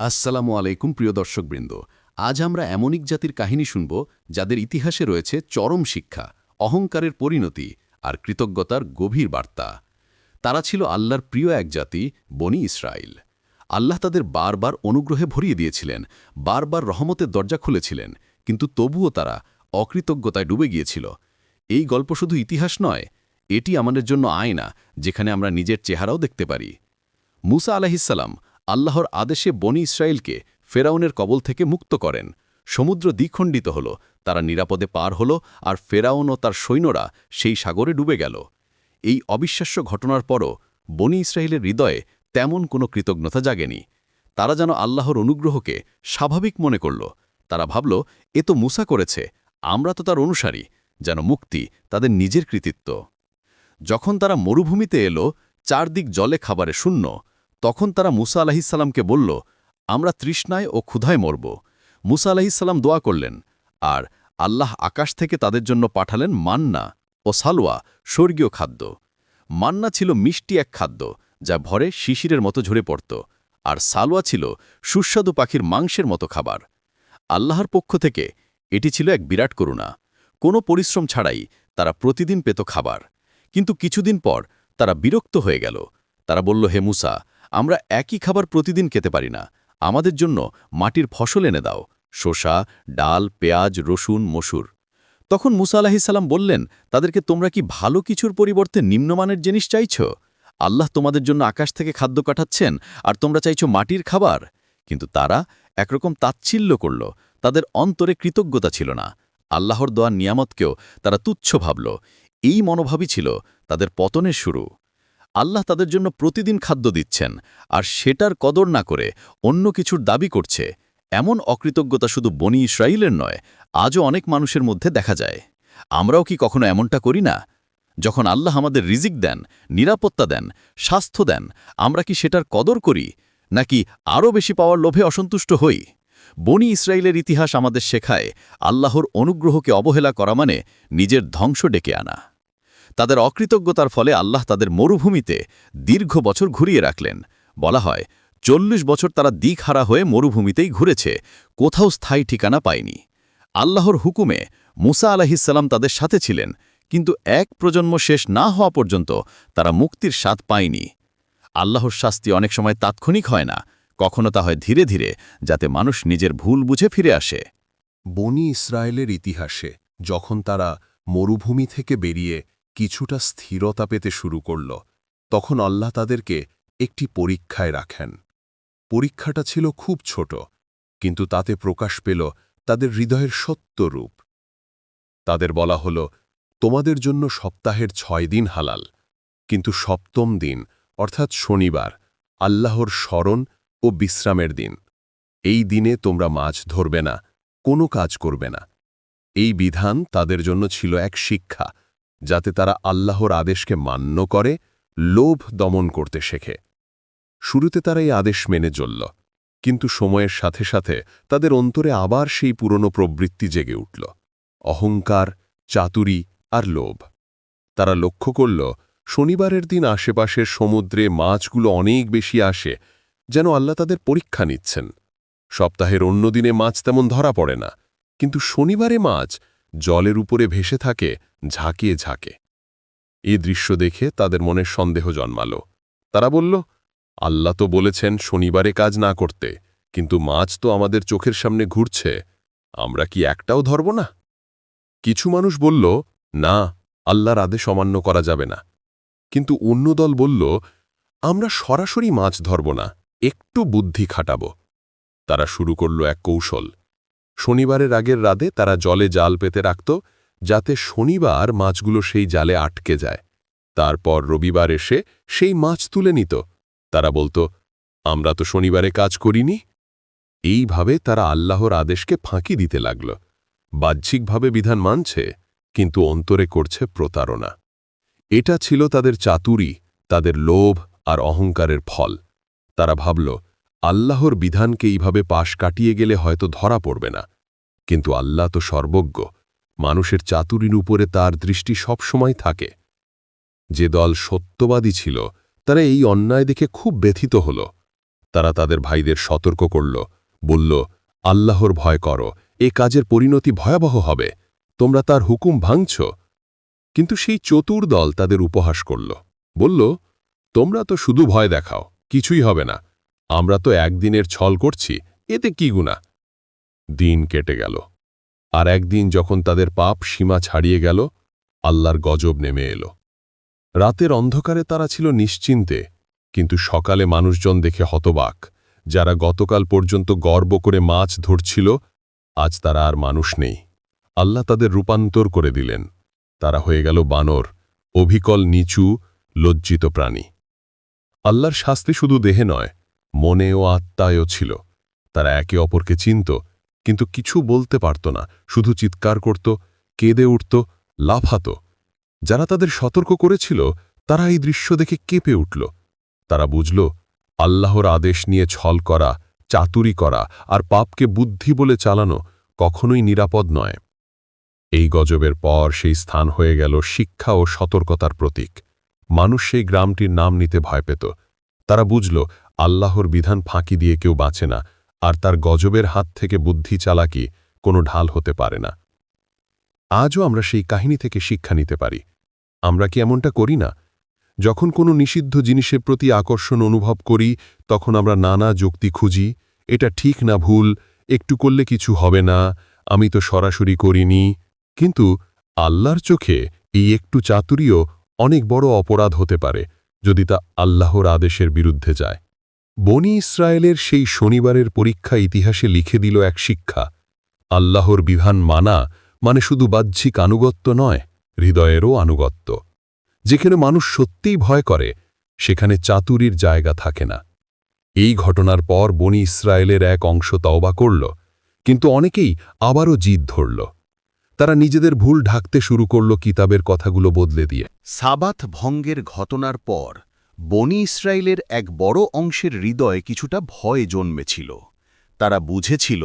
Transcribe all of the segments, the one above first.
আসসালামু আলাইকুম, প্রিয় দর্শকবৃন্দ। আজ আমরা এমন এক জাতির কাহিনী শুনব, যাদের ইতিহাসে রয়েছে চরম শিক্ষা, অহংকারের পরিণতি আর কৃতজ্ঞতার গভীর বার্তা। তারা ছিল আল্লাহর প্রিয় এক জাতি, বনি ইসরায়েল আল্লাহ তাদের বারবার অনুগ্রহে ভরিয়ে দিয়েছিলেন, বারবার রহমতের দরজা খুলেছিলেন, কিন্তু তবুও তারা অকৃতজ্ঞতায় ডুবে গিয়েছিল। এই গল্প শুধু ইতিহাস নয়, এটি আমাদের জন্য আয়না, যেখানে আমরা নিজের চেহারাও দেখতে পারি। মুসা আলাহিসাল্লাম আল্লাহর আদেশে বনি ইসরায়েলকে ফেরাউনের কবল থেকে মুক্ত করেন। সমুদ্র দ্বিখণ্ডিত হল, তারা নিরাপদে পার হল আর ফেরাউন ও তার সৈন্যরা সেই সাগরে ডুবে গেল। এই অবিশ্বাস্য ঘটনার পরও বনি ইসরায়েলের হৃদয়ে তেমন কোনো কৃতজ্ঞতা জাগেনি। তারা যেন আল্লাহর অনুগ্রহকে স্বাভাবিক মনে করল। তারা ভাবল, এ তো মুসা করেছে, আমরা তো তার অনুসারী, যেন মুক্তি তাদের নিজের কৃতিত্ব। যখন তারা মরুভূমিতে এলো, চারদিক জলে খাবারে শূন্য তখন তারা মুসা আলাহিসাল্লামকে বলল, আমরা তৃষ্ণায় ও ক্ষুধায় মরব। মুসা আলাহিসাল্লাম দোয়া করলেন, আর আল্লাহ আকাশ থেকে তাদের জন্য পাঠালেন মান্না ও সালোয়া, স্বর্গীয় খাদ্য। মান্না ছিল মিষ্টি এক খাদ্য, যা ভরে শিশিরের মতো ঝরে পড়ত, আর সালোয়া ছিল সুস্বাদু পাখির মাংসের মতো খাবার। আল্লাহর পক্ষ থেকে এটি ছিল এক বিরাট করুণা। কোনো পরিশ্রম ছাড়াই তারা প্রতিদিন পেত খাবার। কিন্তু কিছুদিন পর তারা বিরক্ত হয়ে গেল। তারা বলল, হে মুসা আমরা একই খাবার প্রতিদিন খেতে পারি না। আমাদের জন্য মাটির ফসল এনে দাও, শসা, ডাল, পেঁয়াজ, রসুন, মসুর। তখন মুসা আলাহিসাল্লাম বললেন, তাদেরকে তোমরা কি ভালো কিছুর পরিবর্তে নিম্নমানের জিনিস চাইছ? আল্লাহ তোমাদের জন্য আকাশ থেকে খাদ্য কাটাচ্ছেন, আর তোমরা চাইছ মাটির খাবার। কিন্তু তারা একরকম তাচ্ছিল্য করল, তাদের অন্তরে কৃতজ্ঞতা ছিল না। আল্লাহর দোয়ার নিয়ামতকেও তারা তুচ্ছ ভাবল। এই মনোভাবই ছিল তাদের পতনের শুরু। আল্লাহ তাদের জন্য প্রতিদিন খাদ্য দিচ্ছেন, আর সেটার কদর না করে অন্য কিছুর দাবি করছে। এমন অকৃতজ্ঞতা শুধু বনি ইসরায়েলের নয়, আজও অনেক মানুষের মধ্যে দেখা যায়। আমরাও কি কখনো এমনটা করি না? যখন আল্লাহ আমাদের রিজিক দেন, নিরাপত্তা দেন, স্বাস্থ্য দেন, আমরা কি সেটার কদর করি, নাকি আরও বেশি পাওয়ার লোভে অসন্তুষ্ট হই? বনি ইসরায়েলের ইতিহাস আমাদের শেখায়, আল্লাহর অনুগ্রহকে অবহেলা করা মানে নিজের ধ্বংস ডেকে আনা। তাদের অকৃতজ্ঞতার ফলে আল্লাহ তাদের মরুভূমিতে দীর্ঘ বছর ঘুরিয়ে রাখলেন। বলা হয়, চল্লিশ বছর তারা দিকহারা হয়ে মরুভূমিতেই ঘুরেছে, কোথাও স্থায়ী ঠিকানা পায়নি। আল্লাহর হুকুমে মুসা আলাহিসাল্লাম তাদের সাথে ছিলেন, কিন্তু এক প্রজন্ম শেষ না হওয়া পর্যন্ত তারা মুক্তির স্বাদ পায়নি। আল্লাহর শাস্তি অনেক সময় তাৎক্ষণিক হয় না, কখনো তা হয় ধীরে ধীরে, যাতে মানুষ নিজের ভুল বুঝে ফিরে আসে। বনি ইসরায়েলের ইতিহাসে, যখন তারা মরুভূমি থেকে বেরিয়ে কিছুটা স্থিরতা পেতে শুরু করল। তখন আল্লাহ তাদেরকে একটি পরীক্ষায় রাখেন। পরীক্ষাটা ছিল খুব ছোট, কিন্তু তাতে প্রকাশ পেল তাদের হৃদয়ের সত্য রূপ। তাদের বলা হল, তোমাদের জন্য সপ্তাহের ছয় দিন হালাল, কিন্তু সপ্তম দিন, অর্থাৎ শনিবার, আল্লাহর স্মরণ ও বিশ্রামের দিন। এই দিনে তোমরা মাছ ধরবে না, কোনো কাজ করবে না। এই বিধান তাদের জন্য ছিল এক শিক্ষা যাতে তারা আল্লাহর আদেশকে মান্য করে, লোভ দমন করতে শেখে। শুরুতে তারা এই আদেশ মেনে চলল, কিন্তু সময়ের সাথে সাথে তাদের অন্তরে আবার সেই পুরনো প্রবৃত্তি জেগে উঠল, অহংকার, চাতুরি আর লোভ। তারা লক্ষ্য করল, শনিবারের দিন আশেপাশের সমুদ্রে মাছগুলো অনেক বেশি আসে, যেন আল্লাহ তাদের পরীক্ষা নিচ্ছেন। সপ্তাহের অন্য দিনে মাছ তেমন ধরা পড়ে না, কিন্তু শনিবারে মাছ জলের উপরে ভেসে থাকে, ঝাঁকিয়ে ঝাঁকে। এ দৃশ্য দেখে তাদের মনে সন্দেহ জন্মাল। তারা বলল, আল্লাহ তো বলেছেন শনিবারে কাজ না করতে, কিন্তু মাছ তো আমাদের চোখের সামনে ঘুরছে, আমরা কি একটাও ধরব না? কিছু মানুষ বলল, না, আল্লাহর আদেশ অমান্য করা যাবে না। কিন্তু অন্য দল বলল, আমরা সরাসরি মাছ ধরব না, একটু বুদ্ধি খাটাব। তারা শুরু করল এক কৌশল। শনিবারের আগের রাতে তারা জলে জাল পেতে রাখত, যাতে শনিবার মাছগুলো সেই জালে আটকে যায়। তারপর রবিবার এসে সেই মাছ তুলে নিত। তারা বলতো, আমরা তো শনিবারে কাজ করিনি। এইভাবে তারা আল্লাহর আদেশকে ফাঁকি দিতে লাগল। বাহ্যিকভাবে বিধান মানছে, কিন্তু অন্তরে করছে প্রতারণা। এটা ছিল তাদের চাতুরি, তাদের লোভ আর অহংকারের ফল। তারা ভাবল আল্লাহর বিধানকে এইভাবে পাশ কাটিয়ে গেলে হয়তো ধরা পড়বে না। কিন্তু আল্লাহ তো সর্বজ্ঞ, মানুষের চাতুরির উপরে তার দৃষ্টি সবসময় থাকে। যে দল সত্যবাদী ছিল, তারা এই অন্যায় দেখে খুব ব্যথিত হল। তারা তাদের ভাইদের সতর্ক করল, বলল, আল্লাহর ভয় করো, এ কাজের পরিণতি ভয়াবহ হবে, তোমরা তার হুকুম ভাঙছ। কিন্তু সেই চতুর দল তাদের উপহাস করল, বলল, তোমরা তো শুধু ভয় দেখাও, কিছুই হবে না। আমরা তো একদিনের ছল করছি, এতে কি গুণা? দিন কেটে গেল। আর একদিন যখন তাদের পাপ সীমা ছাড়িয়ে গেল, আল্লাহর গজব নেমে এলো। রাতের অন্ধকারে তারা ছিল নিশ্চিন্তে, কিন্তু সকালে মানুষজন দেখে হতবাক, যারা গতকাল পর্যন্ত গর্ব করে মাছ ধরছিল, আজ তারা আর মানুষ নেই। আল্লাহ তাদের রূপান্তর করে দিলেন। তারা হয়ে গেল বানর, অভিকল, নিচু, লজ্জিত প্রাণী। আল্লাহর শাস্তি শুধু দেহে নয় মনে ও আত্মায়ও ছিল। তারা একে অপরকে চিনত, কিন্তু কিছু বলতে পারত না, শুধু চিৎকার করত, কেঁদে উঠত, লাফাত। যারা তাদের সতর্ক করেছিল, তারা এই দৃশ্য দেখে কেঁপে উঠল। তারা বুঝল, আল্লাহর আদেশ নিয়ে ছল করা, চাতুরি করা, আর পাপকে বুদ্ধি বলে চালানো কখনোই নিরাপদ নয়। এই গজবের পর সেই স্থান হয়ে গেল শিক্ষা ও সতর্কতার প্রতীক। মানুষ সেই গ্রামটির নাম নিতে ভয় পেত। তারা বুঝল আল্লাহর বিধান ফাঁকি দিয়ে কেউ বাঁচে না, আর তার গজবের হাত থেকে বুদ্ধি চালাকি কোনো ঢাল হতে পারে না। আজও আমরা সেই কাহিনী থেকে শিক্ষা নিতে পারি। আমরা কি এমনটা করি না? যখন কোনো নিষিদ্ধ জিনিসের প্রতি আকর্ষণ অনুভব করি, তখন আমরা নানা যুক্তি খুঁজি, এটা ঠিক না ভুল, একটু করলে কিছু হবে না, আমি তো সরাসরি করিনি। কিন্তু আল্লাহর চোখে এই একটু চাতুরিও অনেক বড় অপরাধ হতে পারে, যদি তা আল্লাহর আদেশের বিরুদ্ধে যায়। বনি ইসরায়েলের সেই শনিবারের পরীক্ষা ইতিহাসে লিখে দিল এক শিক্ষা। আল্লাহর বিধান মানা মানে শুধু বাহ্যিক আনুগত্য নয়, হৃদয়েরও আনুগত্য। যেখানে মানুষ সত্যিই ভয় করে, সেখানে চাতুরির জায়গা থাকে না। এই ঘটনার পর বনি ইসরায়েলের এক অংশ তওবা করল, কিন্তু অনেকেই আবারও জিদ ধরল। তারা নিজেদের ভুল ঢাকতে শুরু করল কিতাবের কথাগুলো বদলে দিয়ে। সাবাত ভঙ্গের ঘটনার পর বনি ইসরায়েলের এক বড় অংশের হৃদয়ে কিছুটা ভয় জন্মেছিল। তারা বুঝেছিল,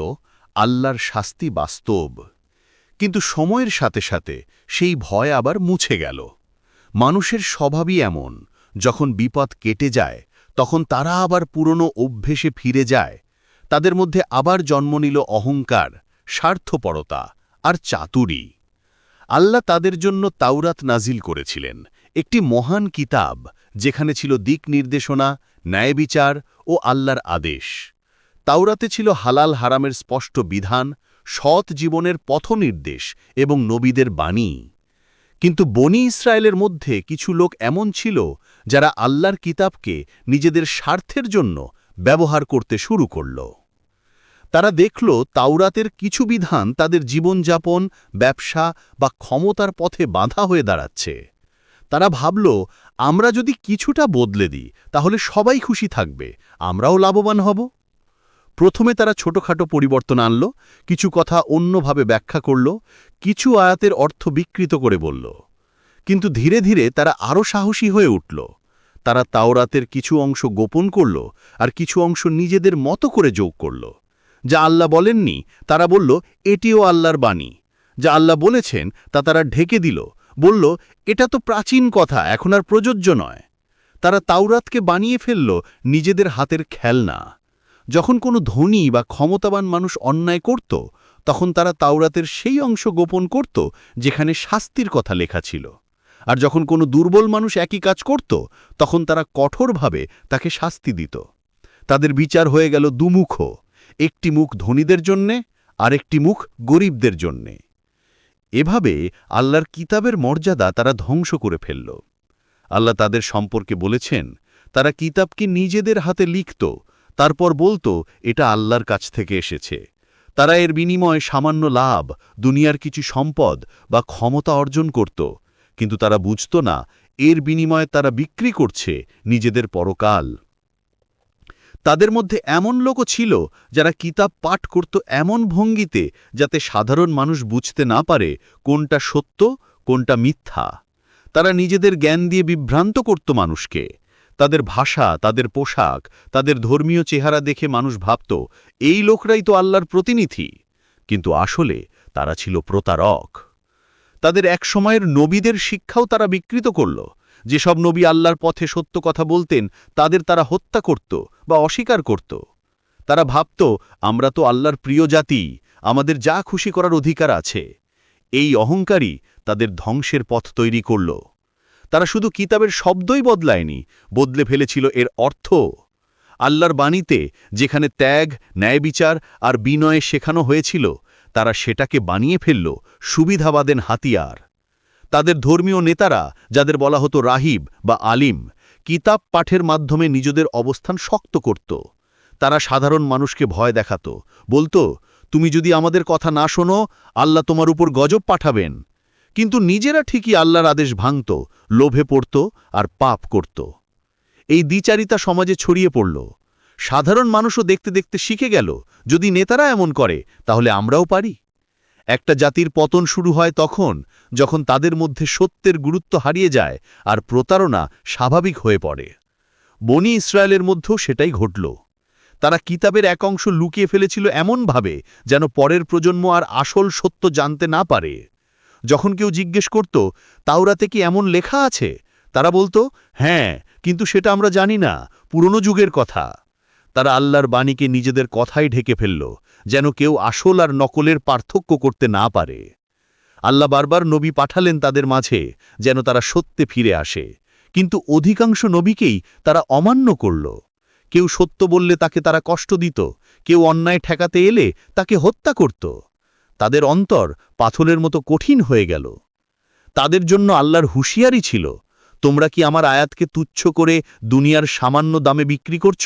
আল্লাহর শাস্তি বাস্তব। কিন্তু সময়ের সাথে সাথে সেই ভয় আবার মুছে গেল। মানুষের স্বভাবই এমন, যখন বিপদ কেটে যায়, তখন তারা আবার পুরনো অভ্যেসে ফিরে যায়। তাদের মধ্যে আবার জন্ম নিল অহংকার, স্বার্থপরতা আর চাতুরি। আল্লাহ তাদের জন্য তাওরাত নাজিল করেছিলেন। একটি মহান কিতাব, যেখানে ছিল দিক নির্দেশনা ন্যায়বিচার ও আল্লাহর আদেশ। তাওরাতে ছিল হালাল হারামের স্পষ্ট বিধান, সৎ জীবনের পথনির্দেশ এবং নবীদের বাণী। কিন্তু বনি ইসরায়েলের মধ্যে কিছু লোক এমন ছিল, যারা আল্লাহর কিতাবকে নিজেদের স্বার্থের জন্য ব্যবহার করতে শুরু করল। তারা দেখল তাওরাতের কিছু বিধান তাদের জীবনযাপন, ব্যবসা বা ক্ষমতার পথে বাধা হয়ে দাঁড়াচ্ছে। তারা ভাবল, আমরা যদি কিছুটা বদলে দিই, তাহলে সবাই খুশি থাকবে, আমরাও লাভবান হব। প্রথমে তারা ছোটখাটো পরিবর্তন আনল, কিছু কথা অন্যভাবে ব্যাখ্যা করল, কিছু আয়াতের অর্থ বিকৃত করে বলল। কিন্তু ধীরে ধীরে তারা আরও সাহসী হয়ে উঠল। তারা তাওরাতের কিছু অংশ গোপন করল আর কিছু অংশ নিজেদের মতো করে যোগ করল। যা আল্লাহ বলেননি, তারা বলল, এটিও আল্লাহর বাণী। যা আল্লাহ বলেছেন, তা তারা ঢেকে দিল বলল, এটা তো প্রাচীন কথা, এখন আর প্রযোজ্য নয়। তারা তাওরাতকে বানিয়ে ফেলল নিজেদের হাতের খেলনা। যখন কোনো ধনী বা ক্ষমতাবান মানুষ অন্যায় করত, তখন তারা তাওরাতের সেই অংশ গোপন করত, যেখানে শাস্তির কথা লেখা ছিল। আর যখন কোনো দুর্বল মানুষ একই কাজ করত, তখন তারা কঠোরভাবে তাকে শাস্তি দিত। তাদের বিচার হয়ে গেল দুমুখ, একটি মুখ ধনীদের জন্যে আর একটি মুখ গরিবদের জন্যে। এভাবে আল্লাহর কিতাবের মর্যাদা তারা ধ্বংস করে ফেলল। আল্লাহ তাদের সম্পর্কে বলেছেন, তারা কিতাবকে নিজেদের হাতে লিখত, তারপর বলতো, এটা আল্লাহর কাছ থেকে এসেছে। তারা এর বিনিময়ে সামান্য লাভ, দুনিয়ার কিছু সম্পদ বা ক্ষমতা অর্জন করত, কিন্তু তারা বুঝত না, এর বিনিময়ে তারা বিক্রি করছে নিজেদের পরকাল। তাদের মধ্যে এমন লোকও ছিল যারা কিতাব পাঠ করত এমন ভঙ্গিতে যাতে সাধারণ মানুষ বুঝতে না পারে কোনটা সত্য, কোনটা মিথ্যা। তারা নিজেদের জ্ঞান দিয়ে বিভ্রান্ত করত মানুষকে। তাদের ভাষা, তাদের পোশাক, তাদের ধর্মীয় চেহারা দেখে মানুষ ভাবত, এই লোকরাই তো আল্লাহর প্রতিনিধি। কিন্তু আসলে তারা ছিল প্রতারক। তাদের এক সময়ের নবীদের শিক্ষাও তারা বিকৃত করল। যেসব নবী আল্লাহর পথে সত্য কথা বলতেন, তাদের তারা হত্যা করত বা অস্বীকার করত। তারা ভাবত, আমরা তো আল্লাহর প্রিয় জাতি, আমাদের যা খুশি করার অধিকার আছে। এই অহংকারী তাদের ধ্বংসের পথ তৈরি করল। তারা শুধু কিতাবের শব্দই বদলায়নি, বদলে ফেলেছিল এর অর্থ। আল্লাহর বাণীতে যেখানে ত্যাগ, ন্যায়বিচার আর বিনয়ে শেখানো হয়েছিল, তারা সেটাকে বানিয়ে ফেলল সুবিধাবাদেন হাতিয়ার। তাদের ধর্মীয় নেতারা, যাদের বলা হতো রাহিব বা আলিম, কিতাব পাঠের মাধ্যমে নিজেদের অবস্থান শক্ত করত। তারা সাধারণ মানুষকে ভয় দেখাত। বলতো, তুমি যদি আমাদের কথা না শোনো, আল্লাহ তোমার উপর গজব পাঠাবেন। কিন্তু নিজেরা ঠিকই আল্লাহর আদেশ ভাঙত, লোভে পড়ত আর পাপ করত। এই দ্বিচারিতা সমাজে ছড়িয়ে পড়ল। সাধারণ মানুষও দেখতে দেখতে শিখে গেল, যদি নেতারা এমন করে, তাহলে আমরাও পারি। একটা জাতির পতন শুরু হয় তখন, যখন তাদের মধ্যে সত্যের গুরুত্ব হারিয়ে যায় আর প্রতারণা স্বাভাবিক হয়ে পড়ে। বনি ইসরায়েলের মধ্যেও সেটাই ঘটল। তারা কিতাবের এক অংশ লুকিয়ে ফেলেছিল এমনভাবে যেন পরের প্রজন্ম আর আসল সত্য জানতে না পারে। যখন কেউ জিজ্ঞেস করত, তাওরাতে কি এমন লেখা আছে? তারা বলতো হ্যাঁ কিন্তু সেটা আমরা জানি না, পুরনো যুগের কথা। তারা আল্লাহর বাণীকে নিজেদের কথাই ঢেকে ফেলল, যেন কেউ আসল আর নকলের পার্থক্য করতে না পারে। আল্লাহ বারবার নবী পাঠালেন তাদের মাঝে, যেন তারা সত্যে ফিরে আসে। কিন্তু অধিকাংশ নবীকেই তারা অমান্য করল। কেউ সত্য বললে তাকে তারা কষ্ট দিত, কেউ অন্যায় ঠেকাতে এলে তাকে হত্যা করত। তাদের অন্তর পাথরের মতো কঠিন হয়ে গেল। তাদের জন্য আল্লাহর হুঁশিয়ারি ছিল, তোমরা কি আমার আয়াতকে তুচ্ছ করে দুনিয়ার সামান্য দামে বিক্রি করছ?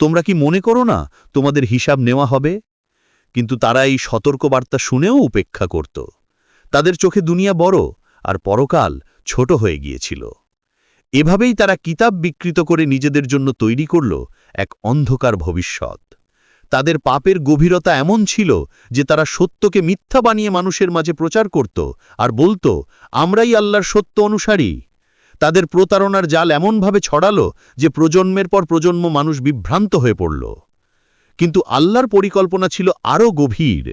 তোমরা কি মনে করো না তোমাদের হিসাব নেওয়া হবে? কিন্তু তারা এই সতর্কবার্তা শুনেও উপেক্ষা করত। তাদের চোখে দুনিয়া বড় আর পরকাল ছোট হয়ে গিয়েছিল। এভাবেই তারা কিতাব বিকৃত করে নিজেদের জন্য তৈরি করল এক অন্ধকার ভবিষ্যৎ। তাদের পাপের গভীরতা এমন ছিল যে তারা সত্যকে মিথ্যা বানিয়ে মানুষের মাঝে প্রচার করত আর বলতো, আমরাই আল্লাহর সত্য অনুসারী। তাদের প্রতারণার জাল এমনভাবে ছড়ালো যে প্রজন্মের পর প্রজন্ম মানুষ বিভ্রান্ত হয়ে পড়ল। কিন্তু আল্লাহর পরিকল্পনা ছিল আরও গভীর।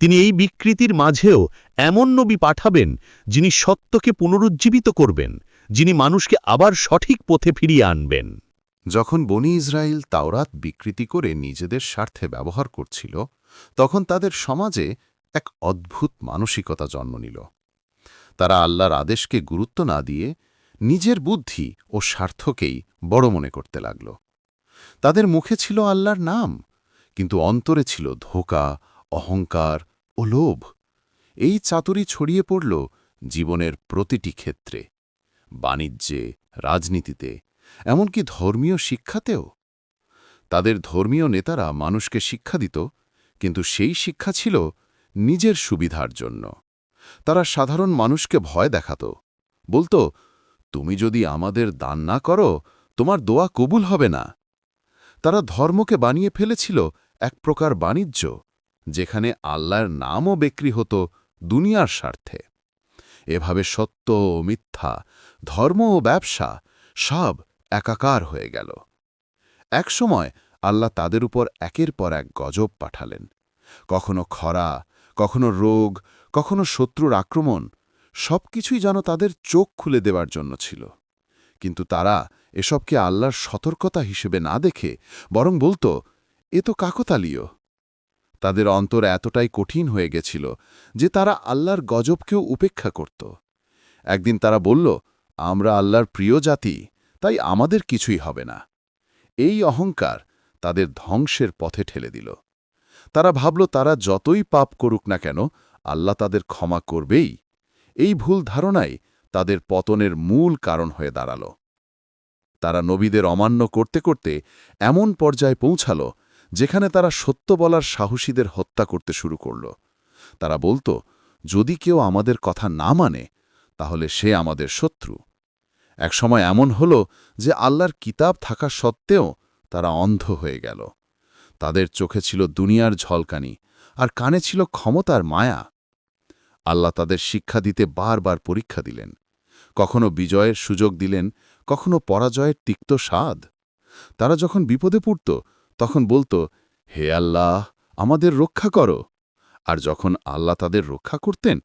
তিনি এই বিকৃতির মাঝেও এমন নবী পাঠাবেন যিনি সত্যকে পুনরুজ্জীবিত করবেন, যিনি মানুষকে আবার সঠিক পথে ফিরিয়ে আনবেন। যখন বনি ইসরায়েল তাওরাত বিকৃতি করে নিজেদের স্বার্থে ব্যবহার করছিল, তখন তাদের সমাজে এক অদ্ভুত মানসিকতা জন্ম নিল। তারা আল্লাহর আদেশকে গুরুত্ব না দিয়ে নিজের বুদ্ধি ও স্বার্থকেই বড় মনে করতে লাগল। তাদের মুখে ছিল আল্লাহর নাম, কিন্তু অন্তরে ছিল ধোকা, অহংকার ও লোভ। এই চাতুরি ছড়িয়ে পড়ল জীবনের প্রতিটি ক্ষেত্রে, বাণিজ্যে, রাজনীতিতে, এমনকি ধর্মীয় শিক্ষাতেও। তাদের ধর্মীয় নেতারা মানুষকে শিক্ষা দিত, কিন্তু সেই শিক্ষা ছিল নিজের সুবিধার জন্য। তারা সাধারণ মানুষকে ভয় দেখাত, বলতো তুমি যদি আমাদের দান না করো, তোমার দোয়া কবুল হবে না। তারা ধর্মকে বানিয়ে ফেলেছিল এক প্রকার বাণিজ্য, যেখানে আল্লাহর নামও বিক্রি হতো দুনিয়ার স্বার্থে। এভাবে সত্য ও মিথ্যা, ধর্ম ও ব্যবসা সব একাকার হয়ে গেল। একসময় আল্লাহ তাদের উপর একের পর এক গজব পাঠালেন। কখনো খরা, কখনো রোগ, কখনো শত্রুর আক্রমণ সবকিছুই যেন তাদের চোখ খুলে দেওয়ার জন্য ছিল। কিন্তু তারা এসবকে আল্লাহর সতর্কতা হিসেবে না দেখে বরং বলতো, এ তো কাকতালীয়। তাদের অন্তর এতটাই কঠিন হয়ে গেছিল যে তারা আল্লাহর গজবকেও উপেক্ষা করত। একদিন তারা বলল, আমরা আল্লাহর প্রিয় জাতি, তাই আমাদের কিছুই হবে না। এই অহংকার তাদের ধ্বংসের পথে ঠেলে দিল। তারা ভাবল, তারা যতই পাপ করুক না কেন, আল্লাহ তাদের ক্ষমা করবেই। এই ভুল ধারণাই তাদের পতনের মূল কারণ হয়ে দাঁড়াল। তারা নবীদের অমান্য করতে করতে এমন পর্যায়ে পৌঁছাল, যেখানে তারা সত্য বলার সাহসীদের হত্যা করতে শুরু করল। তারা বলতো, যদি কেউ আমাদের কথা না মানে তাহলে সে আমাদের শত্রু। একসময় এমন হল যে আল্লাহর কিতাব থাকা সত্ত্বেও তারা অন্ধ হয়ে গেল। তাদের চোখে ছিল দুনিয়ার ঝলকানি, আর কানে ছিল ক্ষমতার মায়া। আল্লাহ তাদের শিক্ষা দিতে বারবার পরীক্ষা দিলেন। কখনো বিজয়ের সুযোগ দিলেন, কখনো পরাজয়ের তিক্ত স্বাদ। তারা যখন বিপদে পড়ত, তখন বলতো, হে আল্লাহ, আমাদের রক্ষা করো। আর যখন আল্লাহ তাদের রক্ষা করতেন,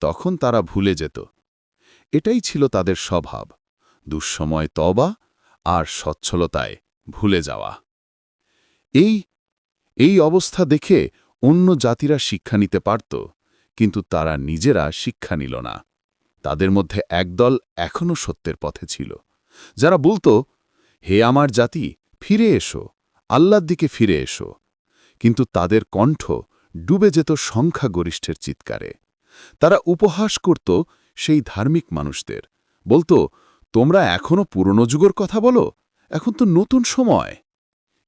তখন তারা ভুলে যেত। এটাই ছিল তাদের স্বভাব, দুঃসময় তবা আর সচ্ছলতায় ভুলে যাওয়া। এই এই অবস্থা দেখে অন্য জাতিরা শিক্ষা নিতে পারত। কিন্তু তারা নিজেরা শিক্ষা নিল না। তাদের মধ্যে একদল এখনও সত্যের পথে ছিল। যারা বলতো, হে আমার জাতি, ফিরে এসো, আল্লাহর দিকে ফিরে এসো। কিন্তু তাদের কণ্ঠ ডুবে যেত সংখ্যাগরিষ্ঠের চিৎকারে। তারা উপহাস করত সেই ধার্মিক মানুষদের। বলতো, তোমরা এখনও পুরনো যুগের কথা বলো? এখন তো নতুন সময়।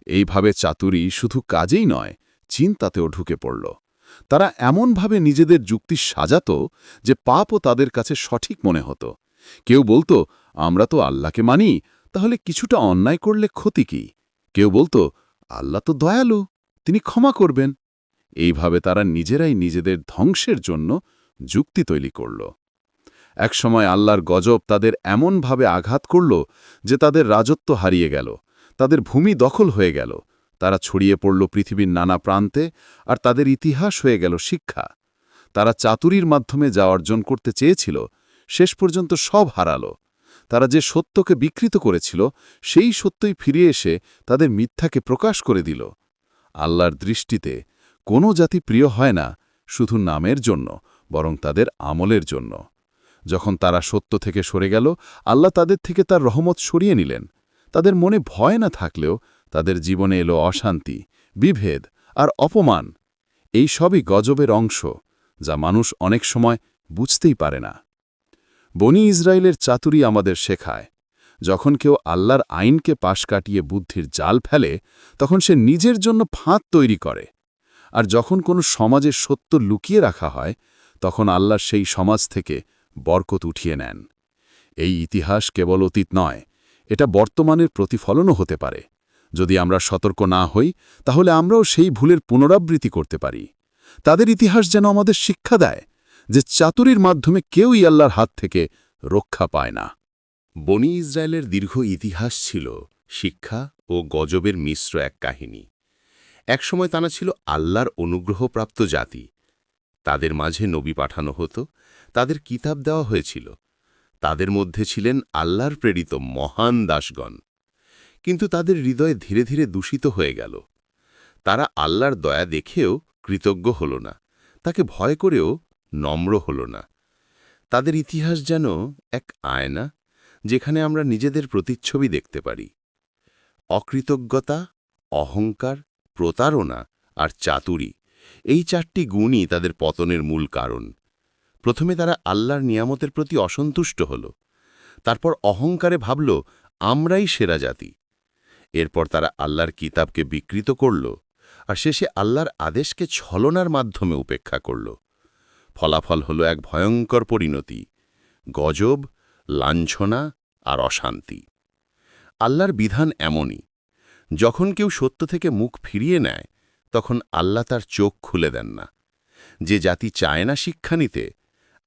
এইভাবে চাতুরি শুধু কাজেই নয়, চিন্তাতেও ঢুকে পড়ল। তারা এমনভাবে নিজেদের যুক্তি সাজাত যে পাপও তাদের কাছে সঠিক মনে হতো। কেউ বলতো, আমরা তো আল্লাহকে মানি, তাহলে কিছুটা অন্যায় করলে ক্ষতি কি? কেউ বলতো, আল্লাহ তো দয়ালু, তিনি ক্ষমা করবেন। এইভাবে তারা নিজেরাই নিজেদের ধ্বংসের জন্য যুক্তি তৈরি করল। একসময় আল্লাহর গজব তাদের এমনভাবে আঘাত করল যে তাদের রাজত্ব হারিয়ে গেল, তাদের ভূমি দখল হয়ে গেল তারা ছড়িয়ে পড়ল পৃথিবীর নানা প্রান্তে, আর তাদের ইতিহাস হয়ে গেল শিক্ষা। তারা চাতুরির মাধ্যমে যা অর্জন করতে চেয়েছিল, শেষ পর্যন্ত সব হারালো। তারা যে সত্যকে বিকৃত করেছিল, সেই সত্যই ফিরে এসে তাদের মিথ্যাকে প্রকাশ করে দিল। আল্লাহর দৃষ্টিতে কোনো জাতি প্রিয় হয় না, শুধু নামের জন্য, বরং তাদের আমলের জন্য। যখন তারা সত্য থেকে সরে গেল, আল্লাহ তাদের থেকে তার রহমত সরিয়ে নিলেন। তাদের মনে ভয় না থাকলেও তাদের জীবনে এলো অশান্তি, বিভেদ আর অপমান। এই সবই গজবের অংশ, যা মানুষ অনেক সময় বুঝতেই পারে না। বনি ইসরায়েলের চাতুরি আমাদের শেখায়, যখন কেউ আল্লাহর আইনকে পাশ কাটিয়ে বুদ্ধির জাল ফেলে, তখন সে নিজের জন্য ফাঁদ তৈরি করে। আর যখন কোনো সমাজে সত্য লুকিয়ে রাখা হয়, তখন আল্লাহ সেই সমাজ থেকে বরকত উঠিয়ে নেন। এই ইতিহাস কেবল অতীত নয়, এটা বর্তমানের প্রতিফলনও হতে পারে। যদি আমরা সতর্ক না হই, তাহলে আমরাও সেই ভুলের পুনরাবৃত্তি করতে পারি। তাদের ইতিহাস যেন আমাদের শিক্ষা দেয় যে চাতুরির মাধ্যমে কেউই আল্লাহর হাত থেকে রক্ষা পায় না। বনি ইসরায়েলের দীর্ঘ ইতিহাস ছিল শিক্ষা ও গজবের মিশ্র এক কাহিনী। একসময় তারা ছিল আল্লাহর অনুগ্রহপ্রাপ্ত জাতি। তাদের মাঝে নবী পাঠানো হতো, তাদের কিতাব দেওয়া হয়েছিল। তাদের মধ্যে ছিলেন আল্লাহর প্রেরিত মহান দাসগণ। কিন্তু তাদের হৃদয় ধীরে ধীরে দূষিত হয়ে গেল। তারা আল্লাহর দয়া দেখেও কৃতজ্ঞ হল না, তাকে ভয় করেও নম্র হল না। তাদের ইতিহাস যেন এক আয়না, যেখানে আমরা নিজেদের প্রতিচ্ছবি দেখতে পারি। অকৃতজ্ঞতা, অহংকার, প্রতারণা আর চাতুরি, এই চারটি গুণই তাদের পতনের মূল কারণ। প্রথমে তারা আল্লাহর নিয়ামতের প্রতি অসন্তুষ্ট হল, তারপর অহংকারে ভাবল, আমরাই সেরা জাতি। এরপর তারা আল্লাহর কিতাবকে বিকৃত করল, আর শেষে আল্লাহর আদেশকে ছলনার মাধ্যমে উপেক্ষা করল। ফলাফল হল এক ভয়ঙ্কর পরিণতি, গজব, লাঞ্ছনা আর অশান্তি। আল্লাহর বিধান এমনই, যখন কেউ সত্য থেকে মুখ ফিরিয়ে নেয়, তখন আল্লাহ তার চোখ খুলে দেন না। যে জাতি চায় না শিক্ষা নিতে,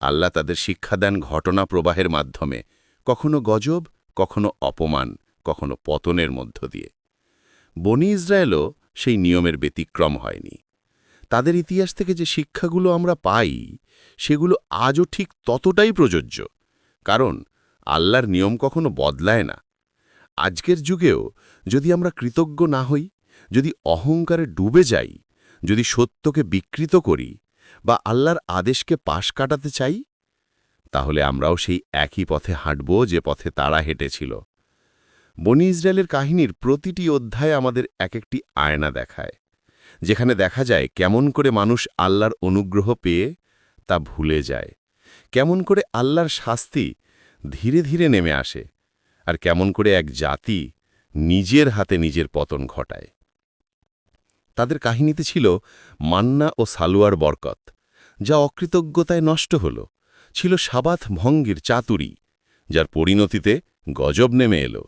আল্লাহ তাদের শিক্ষা দেন ঘটনা প্রবাহের মাধ্যমে, কখনো গজব, কখনো অপমান। কখনো পতনের মধ্য দিয়ে। বনি ইসরায়েলও সেই নিয়মের ব্যতিক্রম হয়নি। তাদের ইতিহাস থেকে যে শিক্ষাগুলো আমরা পাই, সেগুলো আজও ঠিক ততটাই প্রযোজ্য। কারণ আল্লাহর নিয়ম কখনো বদলায় না। আজকের যুগেও যদি আমরা কৃতজ্ঞ না হই, যদি অহংকারে ডুবে যাই, যদি সত্যকে বিকৃত করি বা আল্লাহর আদেশকে পাশ কাটাতে চাই, তাহলে আমরাও সেই একই পথে হাঁটব যে পথে তারা হেঁটেছিল। বনি ইসরায়েলের কাহিনীর প্রতিটি অধ্যায় আমাদের এক একটি আয়না দেখায়, যেখানে দেখা যায় কেমন করে মানুষ আল্লাহর অনুগ্রহ পেয়ে তা ভুলে যায়, কেমন করে আল্লাহর শাস্তি ধীরে ধীরে নেমে আসে, আর কেমন করে এক জাতি নিজের হাতে নিজের পতন ঘটায়। তাদের কাহিনীতে ছিল মান্না ও সালুয়ার বরকত, যা অকৃতজ্ঞতায় নষ্ট হল, ছিল সাবাথ ভঙ্গির চাতুরি, যার পরিণতিতে গজব নেমে এলো।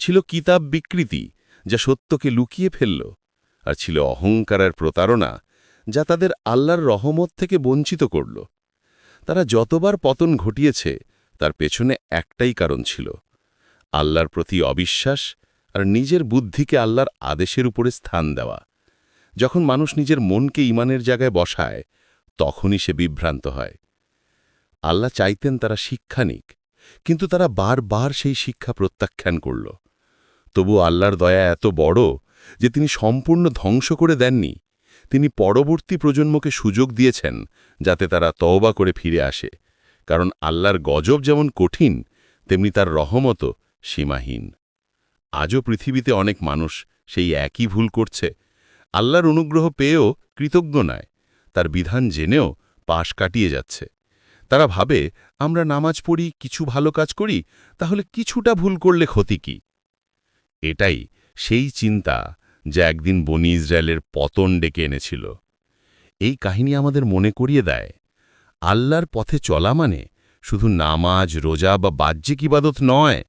ছিল কিতাব বিকৃতি, যা সত্যকে লুকিয়ে ফেলল, আর ছিল অহংকারের প্রতারণা, যা তাদের আল্লাহর রহমত থেকে বঞ্চিত করল। তারা যতবার পতন ঘটিয়েছে, তার পেছনে একটাই কারণ ছিল, আল্লাহর প্রতি অবিশ্বাস আর নিজের বুদ্ধিকে আল্লাহর আদেশের উপরে স্থান দেওয়া। যখন মানুষ নিজের মনকে ইমানের জায়গায় বসায়, তখনই সে বিভ্রান্ত হয়। আল্লাহ চাইতেন তারা শিক্ষা নিক কিন্তু তারা বারবার সেই শিক্ষা প্রত্যাখ্যান করল। তবু আল্লাহর দয়া এত বড় যে তিনি সম্পূর্ণ ধ্বংস করে দেননি। তিনি পরবর্তী প্রজন্মকে সুযোগ দিয়েছেন যাতে তারা তওবা করে ফিরে আসে, কারণ আল্লাহর গজব যেমন কঠিন, তেমনি তার রহমত সীমাহীন। আজও পৃথিবীতে অনেক মানুষ সেই একই ভুল করছে। আল্লাহর অনুগ্রহ পেয়েও কৃতজ্ঞ নয়, তার বিধান জেনেও পাশ কাটিয়ে যাচ্ছে। তারা ভাবে, আমরা নামাজ পড়ি, কিছু ভালো কাজ করি, তাহলে কিছুটা ভুল করলে ক্ষতি কি? এটাই সেই চিন্তা যা একদিন বনি ইসরায়েলের পতন ডেকে এনেছিল। এই কাহিনী আমাদের মনে করিয়ে দেয়, আল্লাহর পথে চলা মানে শুধু নামাজ, রোজা বা বাহ্যিক ইবাদত নয়,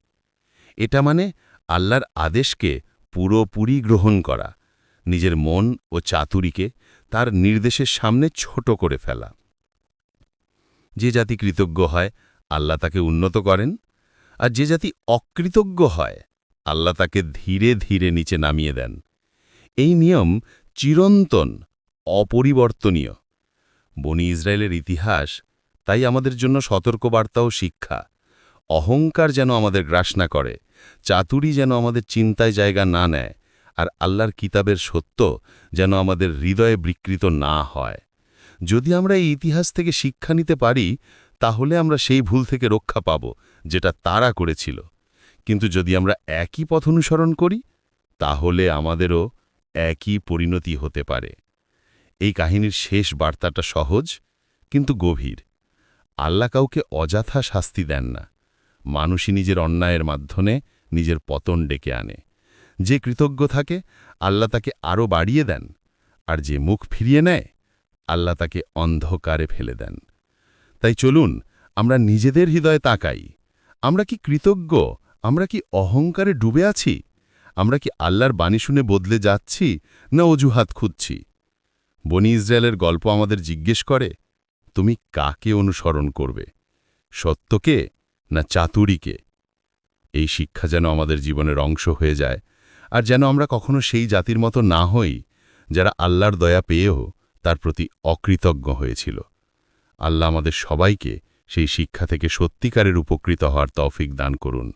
এটা মানে আল্লাহর আদেশকে পুরোপুরি গ্রহণ করা, নিজের মন ও চাতুরিকে তার নির্দেশের সামনে ছোট করে ফেলা। যে জাতি কৃতজ্ঞ হয়, আল্লাহ তাকে উন্নত করেন, আর যে জাতি অকৃতজ্ঞ হয় আল্লাহ তাকে ধীরে ধীরে নিচে নামিয়ে দেন। এই নিয়ম চিরন্তন, অপরিবর্তনীয়। বনি ইসরায়েলের ইতিহাস তাই আমাদের জন্য সতর্কবার্তা ও শিক্ষা। অহংকার যেন আমাদের গ্রাস না করে, চাতুরি যেন আমাদের চিন্তায় জায়গা না নেয়, আর আল্লাহর কিতাবের সত্য যেন আমাদের হৃদয়ে বিকৃত না হয়। যদি আমরা এই ইতিহাস থেকে শিক্ষা নিতে পারি, তাহলে আমরা সেই ভুল থেকে রক্ষা পাব, যেটা তারা করেছিল। কিন্তু যদি আমরা একই পথ অনুসরণ করি, তাহলে আমাদেরও একই পরিণতি হতে পারে। এই কাহিনীর শেষ বার্তাটা সহজ, কিন্তু গভীর। আল্লাহ কাউকে অযথা শাস্তি দেন না। মানুষই নিজের অন্যায়ের মাধ্যমে নিজের পতন ডেকে আনে। যে কৃতজ্ঞ থাকে, আল্লাহ তাকে আরও বাড়িয়ে দেন। আর যে মুখ ফিরিয়ে নেয়, আল্লাহ তাকে অন্ধকারে ফেলে দেন। তাই চলুন, আমরা নিজেদের হৃদয়ে তাকাই। আমরা কি কৃতজ্ঞ? আমরা কি অহংকারে ডুবে আছি? আমরা কি আল্লাহর বাণী শুনে বদলে যাচ্ছি না অজুহাত খুঁজছি? বনি ইসরায়েলের গল্প আমাদের জিজ্ঞেস করে, তুমি কাকে অনুসরণ করবে? সত্যকে না চাতুরিকে? এই শিক্ষা যেন আমাদের জীবনের অংশ হয়ে যায়, আর যেন আমরা কখনো সেই জাতির মতো না হই, যারা আল্লাহর দয়া পেয়েও তার প্রতি অকৃতজ্ঞ হয়েছিল। আল্লাহ আমাদের সবাইকে সেই শিক্ষা থেকে সত্যিকারের উপকৃত হওয়ার তৌফিক দান করুন।